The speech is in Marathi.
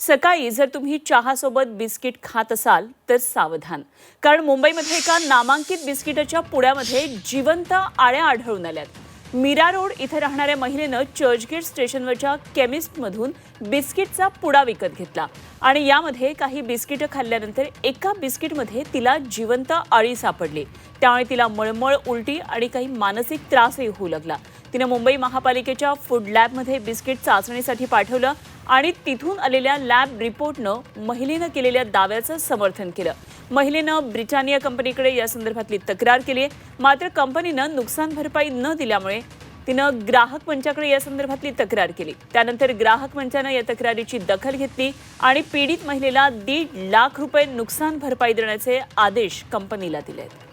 सकाळी जर तुम्ही चहासोबत बिस्किट खात असाल तर सावधान. कारण मुंबईमध्ये एका नामांकित बिस्किटाच्या पुड्यामध्ये जिवंत आळ्या आढळून आल्यात. मीरा रोड इथे राहणाऱ्या महिलेनं चर्चगेट स्टेशनवरच्या केमिस्टमधून बिस्किटचा पुडा विकत घेतला. आणि यामध्ये काही बिस्किटं खाल्ल्यानंतर एका बिस्किटमध्ये तिला जिवंत आळी सापडली. त्यामुळे तिला मळमळ उलटी आणि काही मानसिक त्रासही होऊ लागला. तिनं मुंबई महापालिकेच्या फूड लॅबमध्ये बिस्किट चाचणीसाठी पाठवलं आणि तिथून आलेल्या लॅब रिपोर्टनं महिलेनं केलेल्या दाव्याचं समर्थन केलं. महिलेनं ब्रिटानिया कंपनीकडे या संदर्भातली तक्रार केली आहे. मात्र कंपनीनं नुकसान भरपाई न दिल्यामुळे तिनं ग्राहक मंचाकडे या संदर्भातली तक्रार केली. त्यानंतर ग्राहक मंचानं या तक्रारीची दखल घेतली आणि पीडित महिलेला दीड लाख रुपये नुकसान भरपाई देण्याचे आदेश कंपनीला दिले आहेत